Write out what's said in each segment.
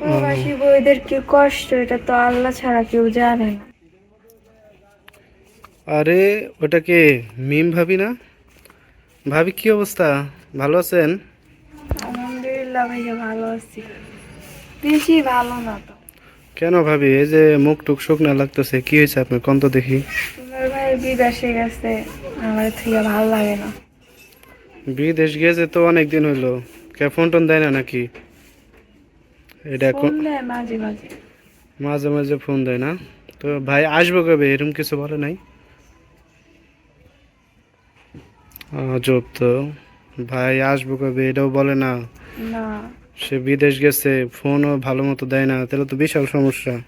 প্রবাসী বইদের কি কষ্ট? এটা তো আল্লাহ ছাড়া কেউ জানে না। আরে ওটা কে? মিম ভাবি না? ভাবি কি অবস্থা? ভালো আছেন? আলহামদুলিল্লাহ ভাইয়া ভালো আছি। বেশি ভালো না তো। কেন ভাবি? এই যে মুখ টুক শুকনা লাগতেছে কি হয়েছে আপনার? কোন তো দেখি। তোমার ভাই বিদেশে গেছে আমার থেকে ভালো লাগে না। বিদেশ গিয়েছে তো অনেক দিন হইল। কে ফোন টোন দেয় না নাকি? এটা মাঝে মাঝে। মাঝে মাঝে ফোন দেয় না? তো ভাই আসব কবে? এরকম কিছু বলে নাই? জব তো। ভাই আসব কবে? এটাও বলে না। না। সে বিদেশ গেছে ফোনও ভালো মতো দেয় না। তাহলে তো বিশাল সমস্যা।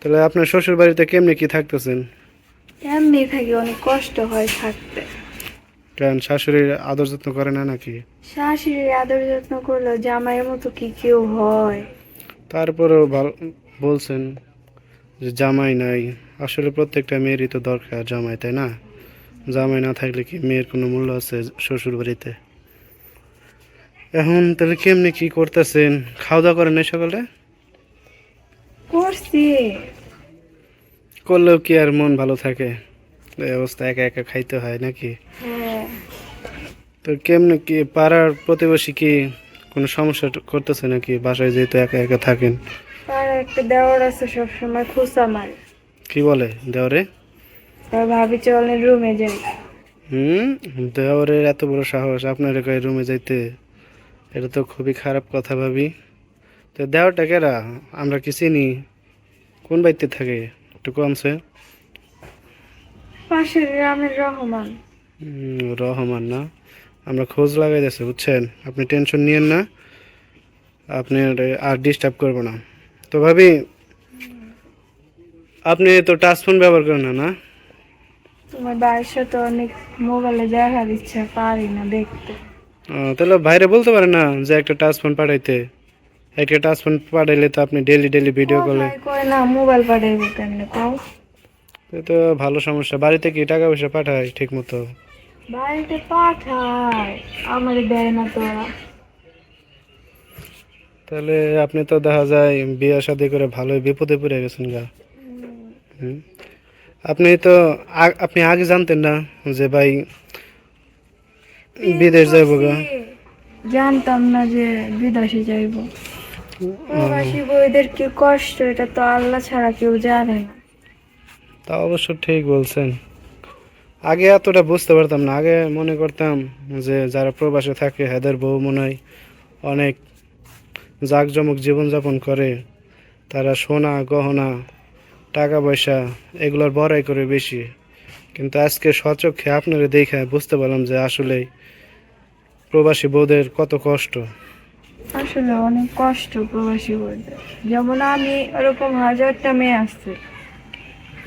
তাহলে আপনার শ্বশুর বাড়িতে কেমনি কি থাকতেছেন? এমনি থাকি? অনেক কষ্ট হয় থাকতে। কারণ শাশুড়ির আদর যত্ন করে না নাকি? শাশুড়ির আদর যত্ন করল জামাইয়ের মতো কি কেউ হয়? তারপরেও ভালো বলছেন যে জামাই নাই। আসলে প্রত্যেকটা মেয়েরই তো দরকার জামাই তাই না? জামাই না থাকলে কি মেয়ের কোনো মূল্য আছে শ্বশুর বাড়িতে এখন তাহলে কেমনি কি করতেছেন? খাওয়া দাওয়া করেন এই সকালে? করছি। করলেও কি আর মন ভালো থাকে? এই অবস্থা একা একা খাইতে হয় নাকি? হ্যাঁ। তো কেমনে কি পাড়ার প্রতিবেশী কি কোনো সমস্যা করতেছে নাকি? বাসায় যেহেতু একা একা থাকেন। আর একটা দেওয়ার আছে সবসময় খুসা মারে কি বলে দেওরে ভাবি চলেন রুমে যাই। হুম দেওরের এত বড় সাহস আপনার কয় রুমে যাইতে? এটা তো খুবই খারাপ কথা ভাবি। তো দেওয়ারটা কেরা? আমরা কি চিনি? কোন বাড়িতে থাকে? একটু কমছে। পাশের গ্রামের রহমান। হুম, রহমান না। আমরা খোঁজ লাগাই যাচ্ছি বুঝছেন? আপনি টেনশন নিয়েন না। আপনি আর ডিস্টার্ব করব না। তো ভাবি আপনি তো টাচ ফোন ব্যবহার করেন না না? তোমার সাথে অনেক মোবাইলে দেখার ইচ্ছা পারি না দেখতে। তাহলে বাইরে বলতে পারেন না যে একটা টাচ ফোন পাঠাইতে? একটা টাচ ফোন পাঠাইলে তো আপনি ডেলি ডেলি ভিডিও কলে না মোবাইল পাঠাইবো কও? তো ভালো সমস্যা। বাড়িতে কি টাকা পয়সা পাঠায় ঠিক মতো বাড়িতে পাঠায়। আমার দেয় না তো ওরা তাহলে আপনি তো দেখা যায় বিয়ে শাদি করে ভালোই বিপদে পড়ে গেছেন গা। আপনি তো আপনি আগে জানতেন না যে ভাই বিদেশ যাইব গা। জানতাম না যে বিদেশে যাইব। প্রবাসী বইদের কি কষ্ট এটা তো আল্লাহ ছাড়া কেউ জানে না। তা অবশ্য ঠিক বলছেন। আগে এতটা বুঝতে পারতাম না। আগে মনে করতাম যে যারা প্রবাসে থাকে, হেদের বউ মনে হয় অনেক জাঁকজমক জীবনযাপন করে। তারা সোনা, গহনা, টাকা পয়সা এগুলোর বড়াই করে বেশি। কিন্তু আজকে সচক্ষে আপনারা দেখে বুঝতে পারলাম যে আসলে প্রবাসী বউদের কত কষ্ট। আসলে অনেক কষ্ট প্রবাসী বইদের যেমন আমি ওরকম হাজারটা মেয়ে আসছে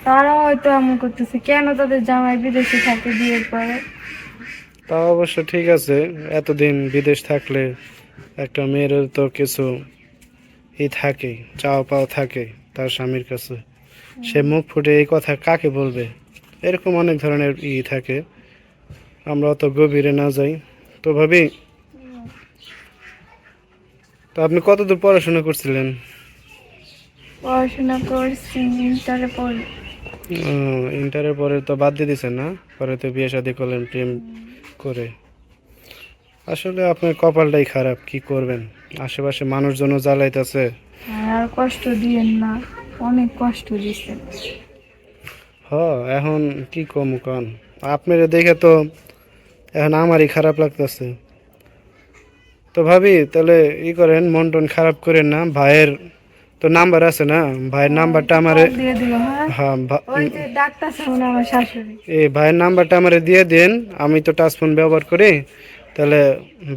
তারা হয়তো এমন করতেছে। কেন তাদের জামাই বিদেশে থাকে বিয়ের পরে? তা অবশ্য ঠিক আছে। এতদিন বিদেশ থাকলে একটা মেয়ের তো কিছু ই থাকে চাওয়া পাওয়া থাকে তার স্বামীর কাছে। সে মুখ ফুটে এই কথা কাকে বলবে? এরকম অনেক ধরনের ই থাকে। আমরা অত গভীরে না যাই। তো ভাবি তো আপনি কতদূর পড়াশোনা করছিলেন? পড়াশোনা করছি পড়ি। আহ, ইন্টারের পরে তো বাদ দিয়ে দিয়েছেন না? পরে তো বিয়ে শাদি করলেন প্রেম করে। আসলে আপনার কপালটাই খারাপ কি করবেন? আশেপাশে মানুষজনও জ্বালাইতেছে। আর কষ্ট দিয়েন না। অনেক কষ্ট দিচ্ছে হ এখন কি কম কন? আপনার দেখে তো এখন আমারই খারাপ লাগতেছে। তো ভাবি তাহলে ই করেন মন টন খারাপ করেন না ভাইয়ের তো নাম্বার আছে না? ভাইয়ের নাম্বারটা আমারে দিয়ে দিল হ্যাঁ? হ্যাঁ আমার এই ভাইয়ের নাম্বারটা আমারে দিয়ে দেন আমি তো টাচ ফোন ব্যবহার করি তাহলে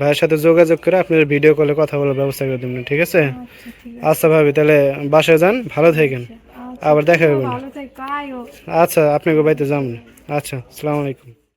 ভাইয়ের সাথে যোগাযোগ করে আপনার ভিডিও কলে কথা বলার ব্যবস্থা করে দেবেন ঠিক আছে? আচ্ছা আচ্ছা ভাবি তাহলে বাসায় যান ভালো থাকেন। আবার দেখা হবে। থাকে আয়ো আচ্ছা আপনাকে বাড়িতে যান আচ্ছা আসসালামু আলাইকুম।